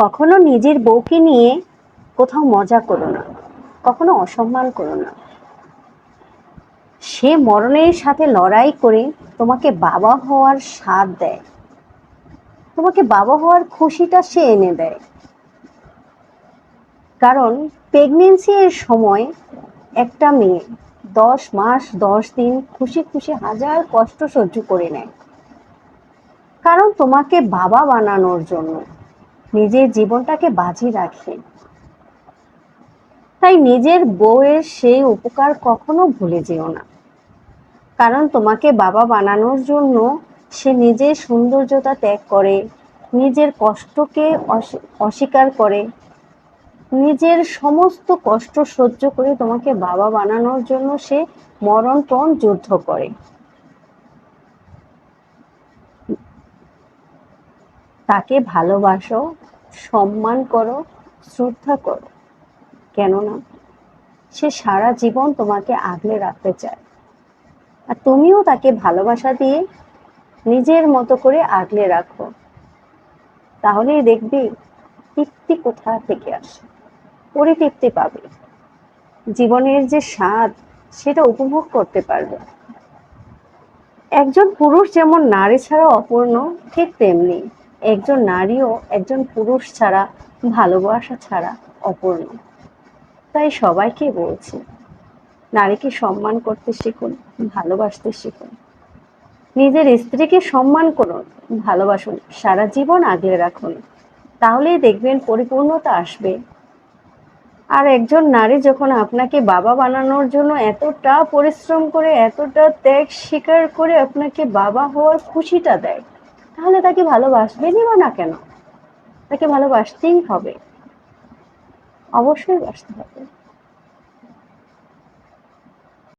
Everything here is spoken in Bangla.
কখনো নিজের বউকে নিয়ে কোথাও মজা করো না, কখনো অসম্মান করো না। সে মরণের সাথে লড়াই করে তোমাকে বাবা হওয়ার স্বাদ দেয়। তোমাকে বাবা হওয়ার খুশিটা সে এনে দেয়। কারণ প্রেগনেন্সি এর সময় একটা মেয়ে দশ মাস, দশ দিন খুশি খুশি হাজার কষ্ট সহ্য করে নেয়। কারণ তোমাকে বাবা বানানোর জন্য। নিজের জীবনটাকে বাজি রাখে। তাই নিজের বউয়ের সেই উপকার কখনো ভুলে যেও না। কারণ তোমাকে বাবা বানানোর জন্য সে নিজের সৌন্দর্যতা ত্যাগ করে, নিজের কষ্টকে অস- অস্বীকার করে, নিজের সমস্ত কষ্ট সহ্য করে তোমাকে বাবা বানানোর জন্য সে মরণপণ যুদ্ধ করে। তাকে ভালোবাসো, সম্মান করো, শ্রদ্ধা করো। কেননা সে সারা জীবন তোমাকে আগলে রাখতে চায়। আর তুমিও তাকে ভালোবাসা দিয়ে নিজের মতো করে আগলে রাখো। তাহলেই দেখবি তৃপ্তি কোথা থেকে আসে, পরিতৃপ্তি পাবে। জীবনের যে স্বাদ, সেটা উপভোগ করতে পারবে। একজন পুরুষ যেমন নারী ছাড়া অপূর্ণ, ঠিক তেমনি একজন নারীও একজন পুরুষ ছাড়া, ভালোবাসা ছাড়া অপূর্ণ। তাই সবাইকে বলছি, নারীকে সম্মান করতে শিখুন, ভালোবাসতে শিখুন। নিজের স্ত্রীকে সম্মান করুন, ভালোবাসুন, সারা জীবন আগলে রাখুন। তাহলেই দেখবেন পরিপূর্ণতা আসবে। আর একজন নারী যখন আপনাকে বাবা বানানোর জন্য এতটা পরিশ্রম করে, এতটা ত্যাগ স্বীকার করে আপনাকে বাবা হওয়ার খুশিটা দেয় তাহলে তাকে ভালোবাসবেনই বা না কেন? তাকে ভালোবাসতেই হবে। অবশ্যই বাসতে হবে।